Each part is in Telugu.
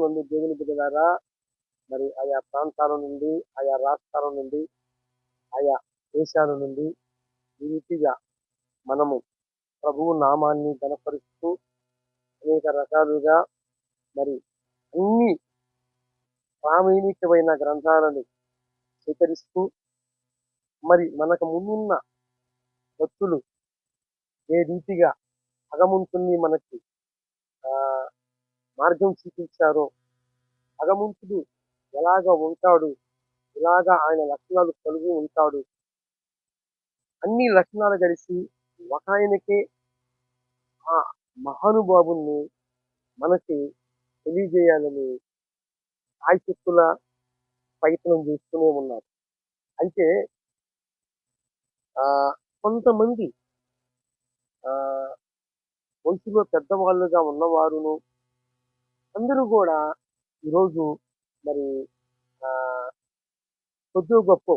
నుండి దేవుని బిడ్డలారా మరి ఆయా ప్రాంతాల నుండి ఆయా రాష్ట్రాల నుండి ఆయా దేశాల నుండి ఈ రీతిగా మనము ప్రభువు నామాన్ని గణపరుస్తూ అనేక రకాలుగా మరి అన్ని ప్రామాణికమైన గ్రంథాలను స్వీకరిస్తూ మరి మనకు ముందున్న భక్తులు ఏ రీతిగా అగముంటుంది మనకి ఆ మార్గం చూపించారో. భగవంతుడు ఎలాగ ఉంటాడు? ఇలాగా ఆయన లక్షణాలు కలిగి ఉంటాడు? అన్ని లక్షణాలు కలిసి ఒక ఆయనకే ఆ మహానుభావుల్ని మనకి తెలియజేయాలని ఆశక్తుల ప్రయత్నం చేస్తూనే ఉన్నారు. అయితే ఆ కొంతమంది ఆ వయసులో పెద్దవాళ్ళుగా ఉన్నవారును అందరూ కూడా ఈరోజు మరి ఆ కొద్దిగా గొప్ప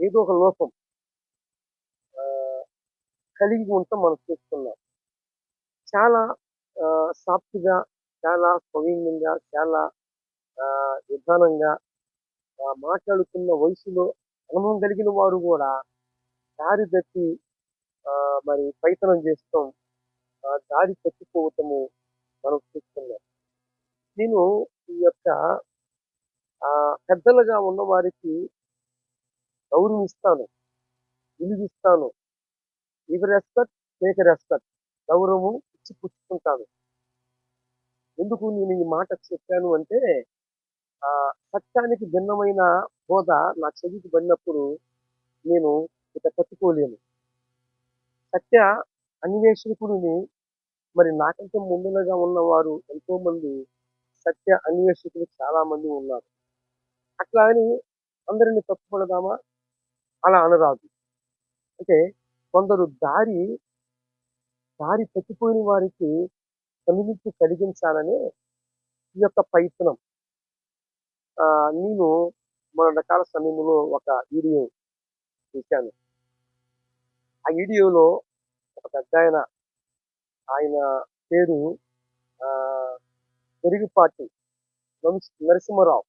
ఏదో ఒక లోపం కలిగి ఉంటాం మనం చూస్తున్నాం. చాలా సాఫ్ట్గా చాలా సౌమ్యంగా చాలా నిధానంగా విధానంగా మాట్లాడుతున్న వయసులో అనుభవం కలిగిన వారు కూడా దారి తప్పి మరి పైతనం చేస్తాం దారి తప్పిపోవటము మనం చూస్తున్నాం. నేను ఈ యొక్క పెద్దలుగా ఉన్న వారికి గౌరవిస్తాను విలువిస్తాను. ఇవి రెస్పెక్ట్ టేక్ రెస్పెక్ట్ గౌరవం ఇచ్చి పుచ్చుకుంటాను. ఎందుకు నేను ఈ మాట చెప్పాను అంటే ఆ సత్యానికి భిన్నమైన బోధ నా చెవికి పడినప్పుడు నేను ఇక తట్టుకోలేను. సత్య అన్వేషకుడిని మరి నాకంటే ముందులుగా ఉన్నవారు ఎంతో మంది సత్య అన్వేషకులు చాలా మంది ఉన్నారు. అట్లా అని అందరిని తప్పుపడదామా? అలా అనరాదు. అంటే కొందరు దారి దారి తప్పిపోయిన వారికి కనువిప్పు కలిగించాలనే ఈ యొక్క ప్రయత్నం. ఆ, నేను మన రకాల సమయంలో ఒక వీడియో చూశాను. ఆ వీడియోలో ఒక పెద్ద ఆయన ఆయన పేరు ఆ, పెరిగిపాటి నరసింహరావు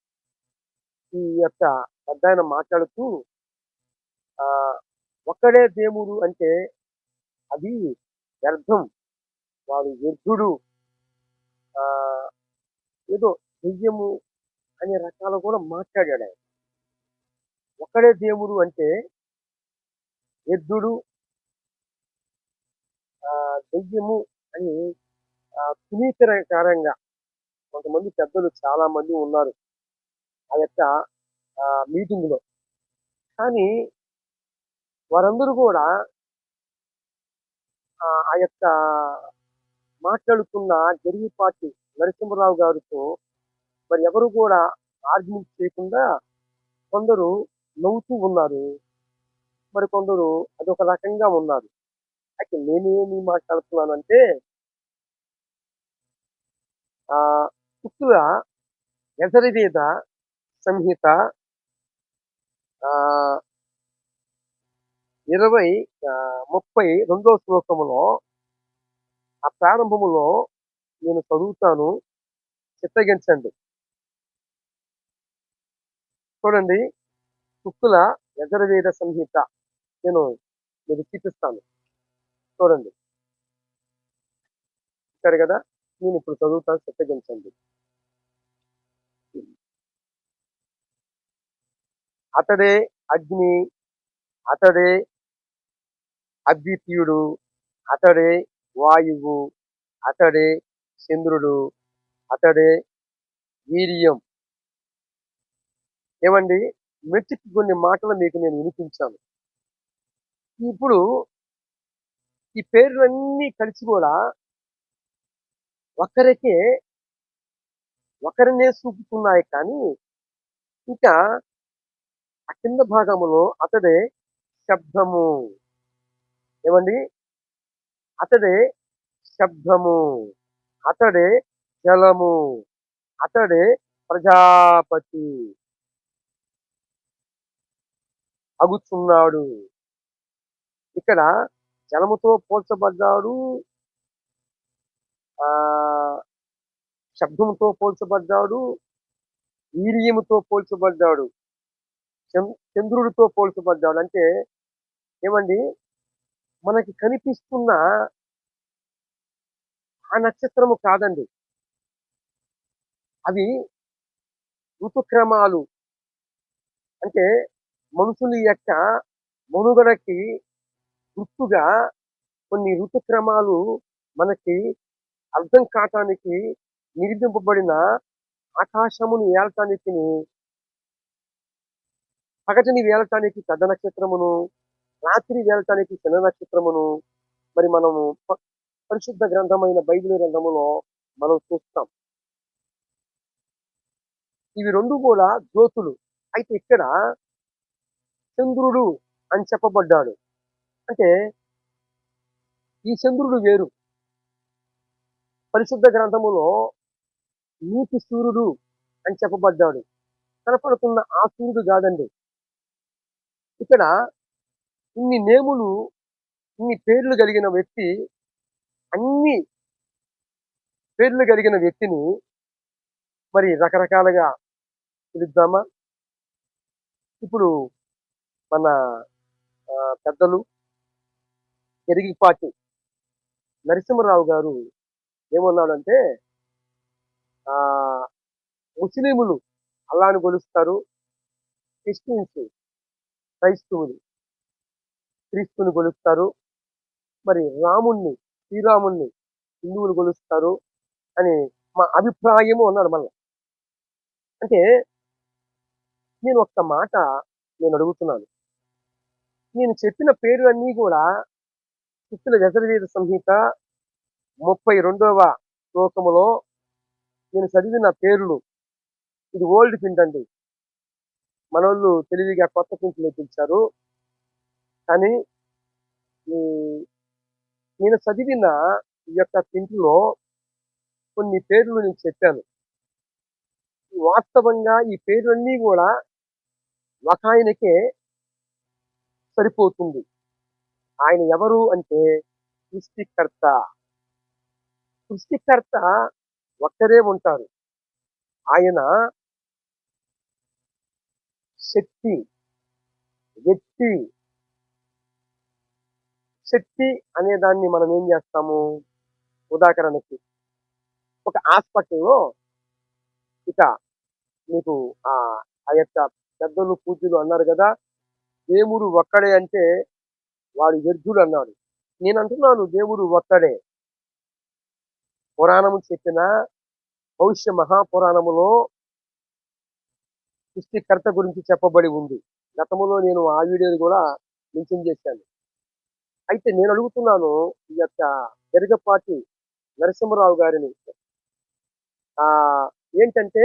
ఈ యొక్క పెద్ద ఆయన మాట్లాడుతూ ఆ ఒక్కడే దేవుడు అంటే అది వ్యర్థం. వాడు వ్యర్థుడు. ఆ ఏదో దెయ్యము అనే రకాలు కూడా మాట్లాడాడు ఆయన. ఒక్కడే దేవుడు అంటే ఎద్దుడు దెయ్యము అని ఆ, సునీతరకారంగా కొంతమంది పెద్దలు చాలా మంది ఉన్నారు. ఆ యొక్క మీటింగ్లో. మీటింగ్లో కానీ వారందరూ కూడా ఆ యొక్క మాట్లాడుతున్న పార్టీ నరసింహరావు గారితో మరి ఎవరు కూడా ఆర్గ్యుమెంట్ చేయకుండా కొందరు నవ్వుతూ ఉన్నారు. మరి కొందరు అదొక రకంగా ఉన్నారు. అయితే నేనేమి మాట్లాడుతున్నానంటే ఆ శుక్ల సంహిత ఇరవై ముప్పై రెండో శ్లోకములో ఆ ప్రారంభములో నేను చదువుతాను. చిత్తగించండి. చూడండి. కుక్కుల యజుర్వేద సంహిత. నేను మీకు చూపిస్తాను. చూడండి. సరే కదా? నేను ఇప్పుడు చదువుతాను. చిత్తగించండి. అతడే అగ్ని అతడే అద్వితీయుడు అతడే వాయువు అతడే చంద్రుడు అతడే వీర్యం. ఏమండి? మెట్టికి కొన్ని మాటలు మీకు నేను వినిపించాను. ఇప్పుడు ఈ పేర్లన్నీ కలిసి కూడా ఒకరికే ఒకరినే చూపుతున్నాయి కానీ ఇంకా ఆ కింద భాగములో అతడే శబ్దము. ఏమండి? అతడే శబ్దము. అతడే జలము. అతడే ప్రజాపతి. అగుచున్నాడు. ఇక్కడ జలముతో పోల్చబడ్డాడు. ఆ శబ్దంతో పోల్చబడ్డాడు. వీర్యముతో పోల్చబడ్డాడు. చంద్రుడితో పోల్చబడ్డాడు. అంటే ఏమండి? మనకి కనిపిస్తున్న ఆ నక్షత్రము కాదండి. అవి ఋతుక్రమాలు. అంటే మనుషుల యొక్క మనుగడకి గుర్తుగా కొన్ని ఋతుక్రమాలు మనకి అర్థం కావటానికి నిర్మింపబడిన ఆకాశమును ఏలటానికి పగటిని వేలటానికి పెద్ద నక్షత్రమును రాత్రి వేలటానికి చిన్న నక్షత్రమును మరి మనము పరిశుద్ధ గ్రంథమైన బైబిల్ గ్రంథములో మనం చూస్తాం. ఇవి రెండు కూడా జ్యోతులు. అయితే ఇక్కడ చంద్రుడు అని చెప్పబడ్డాడు. అంటే ఈ చంద్రుడు వేరు. పరిశుద్ధ గ్రంథములో నీతి సూర్యుడు అని చెప్పబడ్డాడు. కనపడుతున్న ఆ సూర్యుడు కాదండి. ఇక్కడ ఇన్ని నేములు ఇన్ని పేర్లు కలిగిన వ్యక్తి అన్ని పేర్లు కలిగిన వ్యక్తిని మరి రకరకాలుగా పిలుద్దామా? ఇప్పుడు మన పెద్దలు ఎరిగిపాటి నరసింహరావు గారు ఏమన్నాడంటే ముస్లిములు అల్లాను గొలుస్తారు కొలుస్తారు క్రిస్టియన్స్ క్రైస్తవులు క్రీస్తుని కొలుస్తారు. మరి రాముణ్ణి శ్రీరాముణ్ణి హిందువులు కొలుస్తారు అని మా అభిప్రాయము అన్నాడు మళ్ళా. అంటే నేను ఒక్క మాట నేను అడుగుతున్నాను. నేను చెప్పిన పేర్లన్నీ కూడా శిస్తుల వ్యసరవేద సంహిత ముప్పై రెండవ శ్లోకములో నేను చదివిన పేర్లు. ఇది ఓల్డ్ ప్రింట్ అండి. మనోళ్ళు తెలివిగా కొత్త ప్రింట్ నేర్పించారు కానీ నేను చదివిన ఈ యొక్క ప్రింట్లో కొన్ని పేర్లు నేను చెప్పాను. వాస్తవంగా ఈ పేర్లన్నీ కూడా ఒక ఆయనకే సరిపోతుంది. ఆయన ఎవరు అంటే సృష్టికర్త. సృష్టికర్త ఒక్కరే ఉంటారు. ఆయన శక్తి. వ్యక్తి. శక్తి అనే దాన్ని మనం ఏం చేస్తాము? ఉదాహరణకి ఒక హాస్పిటల్లో ఇక మీకు ఆ ఆ యొక్క పెద్దలు పూజలు అన్నారు కదా దేవుడు ఒక్కడే అంటే వాడు వ్యర్థుడు అన్నాడు. నేను అంటున్నాను దేవుడు ఒక్కడే. పురాణము చెప్పిన భవిష్య మహాపురాణములో సృష్టికర్త గురించి చెప్పబడి ఉంది. గతంలో నేను ఆ వీడియోని కూడా మెన్షన్ చేశాను. అయితే నేను అడుగుతున్నాను ఈ యొక్క జరగపాటి నరసింహరావు గారిని. ఆ ఏంటంటే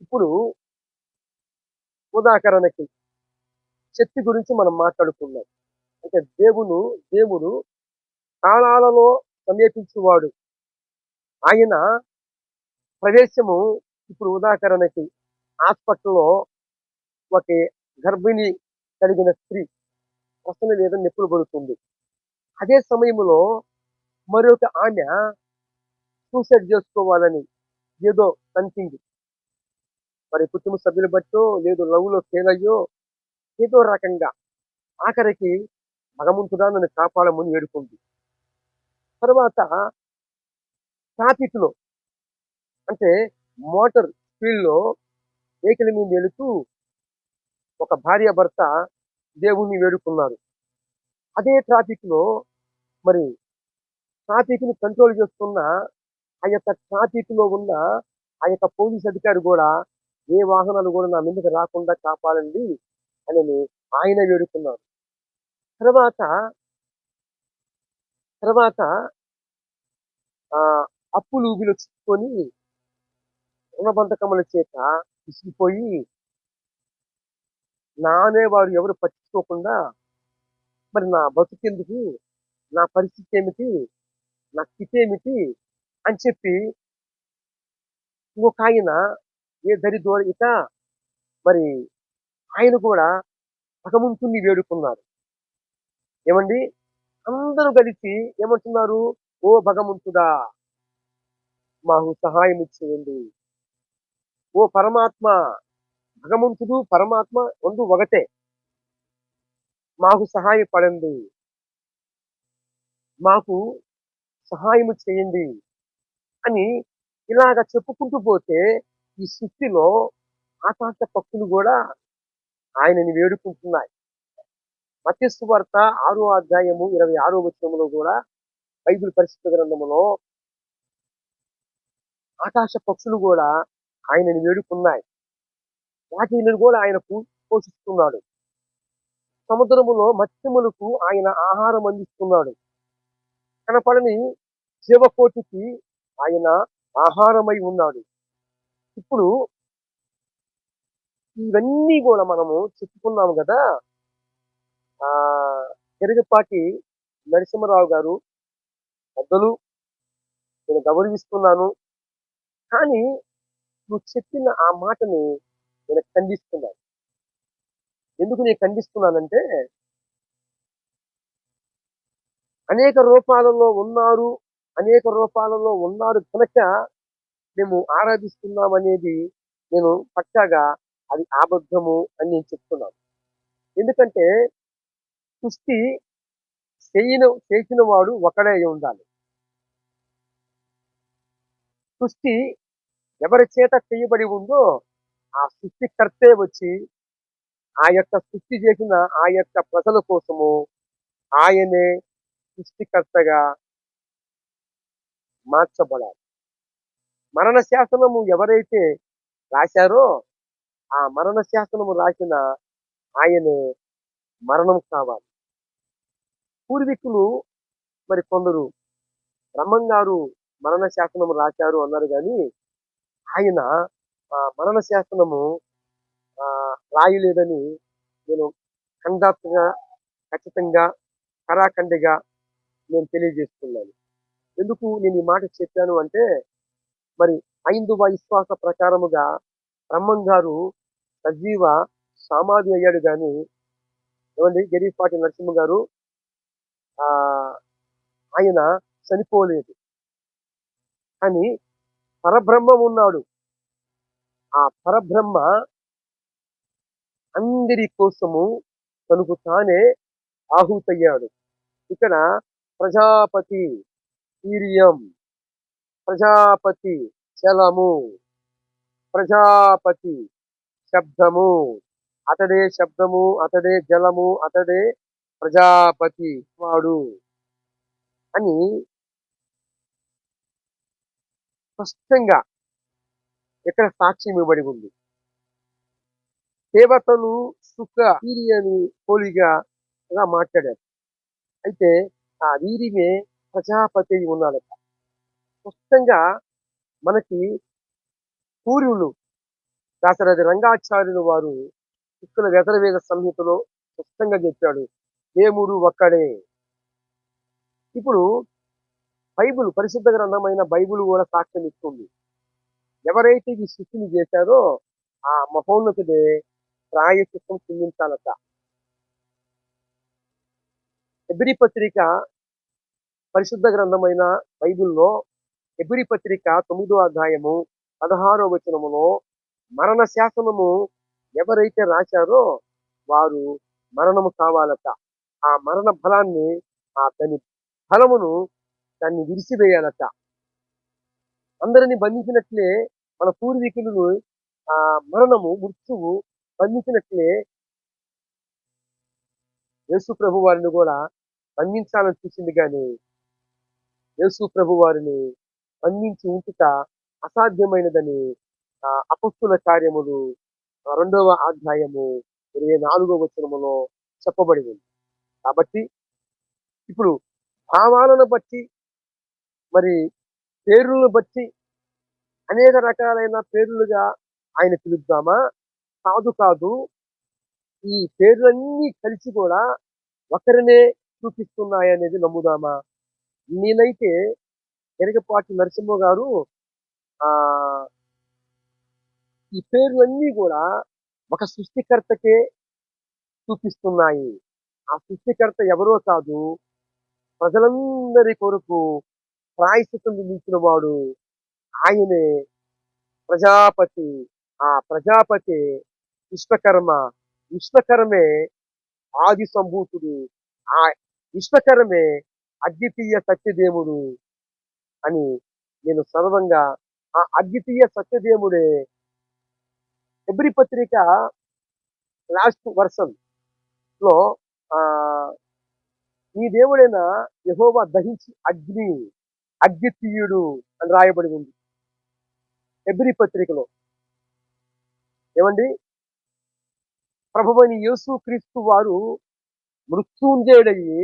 ఇప్పుడు ఉదాహరణకి శక్తి గురించి మనం మాట్లాడుకున్నాం. అంటే దేవుడు దేవుడు కాలాలలో సమీపించేవాడు. ఆయన ప్రవేశము ఇప్పుడు ఉదాహరణకి హాస్పిటల్లో ఒక గర్భిణి కలిగిన స్త్రీ ప్రసన్న లేదా నొప్పులు పడుతుంది. అదే సమయంలో మరొక ఆమె సూసైడ్ చేసుకోవాలని ఏదో సంథింగ్ మరి కుటుంబ సభ్యులు బట్టో లేదు లవ్లో ఫెయిల్ అయ్యో ఏదో రకంగా ఆఖరికి భగవంతుడా నన్ను కాపాడమని వేడుకుంది తర్వాత ట్రాఫిక్లో అంటే మోటార్ స్పీడ్లో లో మీద వెళుతూ ఒక భార్య భర్త దేవుణ్ణి వేడుకున్నారు. అదే ట్రాఫిక్లో మరి ట్రాఫిక్ని కంట్రోల్ చేస్తున్న ఆ యొక్క ట్రాఫిక్లో ఉన్న ఆ యొక్క పోలీస్ అధికారి కూడా ఏ వాహనాలు కూడా నా మీదకి రాకుండా కాపాడండి అని ఆయన వేడుకున్నారు. తర్వాత తర్వాత ఆ అప్పులు ఊబిలో చిక్కుకొని రుణబంధకముల చేత విసిగిపోయి నానే వారు ఎవరు పట్టించుకోకుండా మరి నా బతుకెందుకు? నా పరిస్థితి ఏమిటి? నా స్థితి ఏమిటి? అని చెప్పి ఇంకొక ఆయన ఏ దరి ఇక మరి ఆయన కూడా భగవంతుణ్ణి వేడుకున్నారు. ఏమండి? అందరూ కలిసి ఏమంటున్నారు? ఓ భగవంతుడా మాకు సహాయం ఇచ్చేయండి ఓ పరమాత్మ భగవంతుడు పరమాత్మ రెండు ఒకటే. మాకు సహాయపడండి. మాకు సహాయం చేయండి అని ఇలాగ చెప్పుకుంటూ పోతే ఈ సృష్టిలో ఆకాశ పక్షులు కూడా ఆయనని వేడుకుంటున్నాయి. మత్స్సు వార్త ఆరో అధ్యాయము ఇరవై ఆరో వచనంలో కూడా బైబిల్ పరిశుద్ధ గ్రంథములో ఆకాశ పక్షులు కూడా ఆయనని వేడుకున్నాయి వాటిని కూడా ఆయన పోషిస్తున్నాడు. సముద్రములో మత్స్యములకు ఆయన ఆహారం అందిస్తున్నాడు. కనపడని శివకోటికి ఆయన ఆహారమై ఉన్నాడు. ఇప్పుడు ఇవన్నీ కూడా మనము చెప్పుకున్నాము కదా. ఆ తిరగపాటి నరసింహరావు గారు పెద్దలు. నేను గౌరవిస్తున్నాను. కానీ నువ్వు చెప్పిన ఆ మాటని నేను ఖండిస్తున్నాను. ఎందుకు నేను ఖండిస్తున్నానంటే అనేక రూపాలలో ఉన్నారు అనేక రూపాలలో ఉన్నారు కనుక మేము ఆరాధిస్తున్నాం అనేది నేను పక్కాగా అది అబద్ధము అని నేను చెప్తున్నాను. ఎందుకంటే కుస్తి చేయన చేసిన వాడు ఒకడే ఉండాలి. కుస్తి ఎవరి చేత చేయబడి ఉందో ఆ సృష్టికర్తే వచ్చి ఆ యొక్క సృష్టి చేసిన ఆ యొక్క ప్రజల కోసము ఆయనే సృష్టికర్తగా మార్చబడాలి. మరణ శాసనము ఎవరైతే రాశారో ఆ మరణ శాసనము రాసిన ఆయనే మరణం కావాలి. పూర్వీకులు మరి కొందరు బ్రహ్మం గారు మరణ శాసనము రాశారు అన్నారు కానీ ఆయన ఆ మరణ శాసనము ఆ రాయలేదని నేను ఖండాత్మగా ఖచ్చితంగా కరాఖండిగా నేను తెలియజేస్తున్నాను. ఎందుకు నేను ఈ మాట చెప్పాను అంటే మరి ఐందువ విశ్వాస ప్రకారముగా బ్రహ్మం గారు సజీవ సమాధి అయ్యాడు కానీ ఏమండి? గరీపాటి నరసింహ గారు ఆ ఆయన చనిపోలేదు. కానీ పరబ్రహ్మం ఉన్నాడు. ఆ పరబ్రహ్మ అందరి కోసము తనకు తానే ఆహుతయ్యాడు. ఇక్కడ ప్రజాపతి వీర్యం ప్రజాపతి చలము ప్రజాపతి శబ్దము అతడే శబ్దము అతడే జలము అతడే ప్రజాపతి వాడు అని స్పష్టంగా ఇక్కడ సాక్ష్యం ఇవ్వబడి ఉంది. దేవతలు సుఖ వీరియని పోలిగా మాట్లాడారు. అయితే ఆ వీరిమే ప్రజాపతి ఉన్నాడట స్పష్టంగా మనకి పూర్వులు దాసరథి రంగాచార్యులు వారు శుక్ల వ్యతరవేద సంహితలో స్పష్టంగా చెప్పాడు. దేవుడు ఒక్కడే. ఇప్పుడు బైబుల్ పరిశుద్ధ గ్రంథమైన బైబుల్ కూడా సాక్ష్యం ఇస్తుంది. ఎవరైతే ఈ సృష్టిని చేశారో ఆ మహోన్నతుడే ప్రాయచిత్వం చెల్లించాలట. ఎబ్రి పత్రిక పరిశుద్ధ గ్రంథమైన బైబిల్లో ఎబ్రి పత్రిక తొమ్మిదో అధ్యాయము పదహారో వచనములో మరణ శాసనము ఎవరైతే రాశారో వారు మరణము కావాలట. ఆ మరణ ఫలాన్ని ఆ దాని ఫలమును దాన్ని విరిసివేయాలట. అందరిని బంధించినట్లే మన పూర్వీకులను ఆ మరణము మృత్యువు బంధించినట్లే యేసు ప్రభు వారిని కూడా బంధించాలని చూసింది కానీ యేసు ప్రభు వారిని బంధించి ఉంచుట అసాధ్యమైనదని ఆ అపస్తుల కార్యములు రెండవ అధ్యాయము ఇరవై నాలుగో వచనములో చెప్పబడి ఉంది కాబట్టి ఇప్పుడు భావాలను బట్టి మరి పేర్లను బట్టి అనేక రకాలైన పేర్లుగా ఆయన పిలుద్దామా? కాదు కాదు ఈ పేర్లన్నీ కలిసి కూడా ఒకరినే చూపిస్తున్నాయనేది నమ్ముదామా? నేనైతే ఎరగపాటి నరసింహ గారు ఆ ఈ పేర్లన్నీ కూడా ఒక సృష్టికర్తకే చూపిస్తున్నాయి. ఆ సృష్టికర్త ఎవరో కాదు ప్రజలందరి కొరకు ప్రాయశ్చితం నిలిచిన వాడు ఆయనే ప్రజాపతి. ఆ ప్రజాపతి విశ్వకర్మ. విశ్వకర్మే ఆది సంభూతుడు ఆ విశ్వకర్మే అద్వితీయ సత్యదేవుడు అని నేను సర్వంగా ఆ అద్వితీయ సత్యదేవుడే. ఎబ్రి పత్రిక లాస్ట్ వర్షన్లో ఆ ఈ దేవుడైన యహోవా దహించి అగ్ని అద్వితీయుడు అని రాయబడి ఉంది. ఎబ్రి పత్రికలో. ఏమండి? ప్రభువని యేసు క్రీస్తు వారు మృత్యుంజయుడయ్యి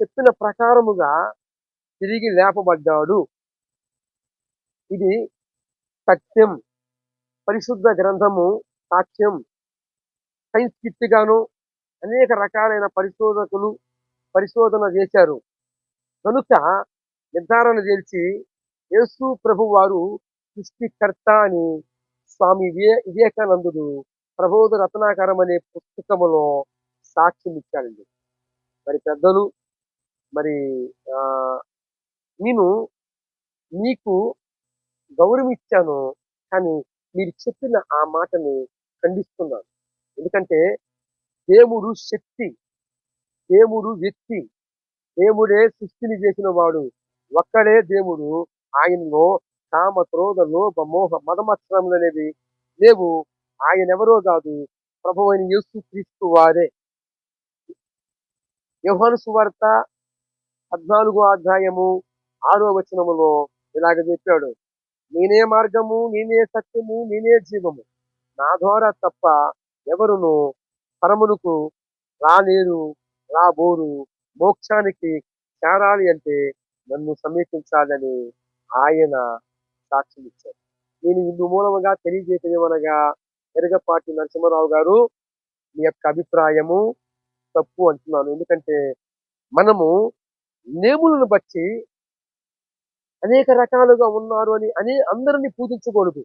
చెప్పిన ప్రకారముగా తిరిగి లేపబడ్డాడు. ఇది సత్యం. పరిశుద్ధ గ్రంథము సాక్ష్యం. సైన్స్ కిట్ గాను అనేక రకాలైన పరిశోధకులు పరిశోధన చేశారు. కనుక నిర్ధారణ చేసి యేసు ప్రభు వారు సృష్టికర్త అని స్వామి వివే వివేకానందుడు ప్రబోధ రత్నాకరం అనే పుస్తకములో సాక్ష్యం ఇచ్చాడండి. మరి పెద్దలు మరి ఆ నేను మీకు గౌరవం ఇచ్చాను కానీ మీరు చెప్పిన ఆ మాటని ఖండిస్తున్నాను. ఎందుకంటే దేవుడు శక్తి దేవుడు వ్యక్తి దేవుడే సృష్టిని చేసిన వాడు. ఒక్కడే దేవుడు. ఆయనలో కామ క్రోధ లోభ మోహ మదమత్సరములు అనేవి లేవు. ఆయన ఎవరో కాదు. ప్రభు అయిన యేసు క్రీస్తు వారే. యోహాను సువార్త పద్నాలుగో అధ్యాయము ఆరో వచనములో ఇలాగ చెప్పాడు. నేనే మార్గము నేనే సత్యము నేనే జీవము. నా ద్వారా తప్ప ఎవరును పరమునకు రాలేరు రాబోరు. మోక్షానికి చేరాలి అంటే నన్ను సమీపించాలని ఆయన సాక్ష్యం ఇచ్చారు నేను ఇందు మూలముగా తెలియజేసేమనగా ఎరగపాటి నరసింహారావు గారు మీ యొక్క అభిప్రాయము తప్పు అంటున్నాను. ఎందుకంటే మనము నేములను బట్టి అనేక రకాలుగా ఉన్నారు అని అని అందరినీ పూజించకూడదు.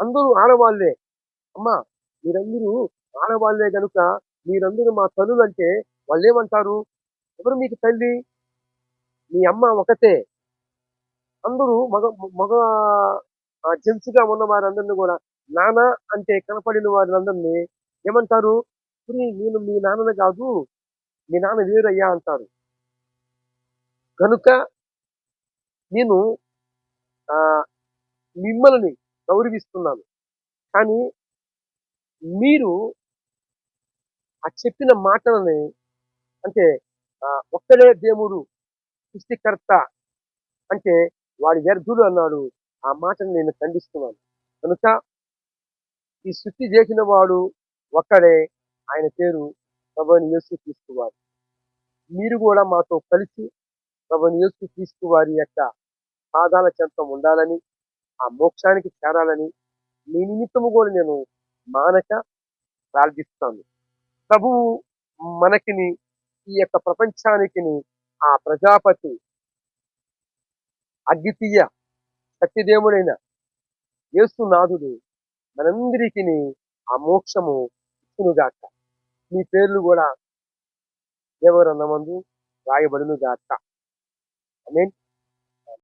అందరూ ఆడవాళ్ళే అమ్మా మీరందరూ ఆడవాళ్ళే గనుక మీరందరూ మా తల్లులు అంటే వాళ్ళు ఏమంటారు ఎవరు మీకు తల్లి? మీ అమ్మ ఒకతే. అందరూ మగ మగ జెంట్స్గా ఉన్న వారందరినీ కూడా నాన్న అంటే కనపడిన వారందరినీ ఏమంటారు? నేను మీ నాన్నని కాదు మీ నాన్న వేరయ్యా అంటారు. కనుక నేను మిమ్మల్ని గౌరవిస్తున్నాను. కానీ మీరు ఆ చెప్పిన మాటలని అంటే ఆ, ఒక్కడే దేవుడు సృష్టికర్త అంటే వాడి వ్యర్థుడు అన్నాడు. ఆ మాటను నేను ఖండిస్తున్నాను. కనుక ఈ సృష్టి చేసిన వాడు ఒక్కడే. ఆయన పేరు ప్రభుని యేసు తీసుకువారు మీరు కూడా మాతో కలిసి ప్రభుని యేసు తీసుకువారి యొక్క పాదాల చెంతం ఉండాలని ఆ మోక్షానికి చేరాలని మీ నిమిత్తము కూడా నేను మానక ప్రార్థిస్తాను. ప్రభువు మనకిని ఈ యొక్క ప్రపంచానికిని ఆ ప్రజాపతి అద్వితీయ సత్యదేవుడైన యేసునాథుడు మనందరికీ ఆ మోక్షము ఇచ్చునుగాక. మీ పేర్లు కూడా దేవరన్నమందు రాయబడునుగాక. I mean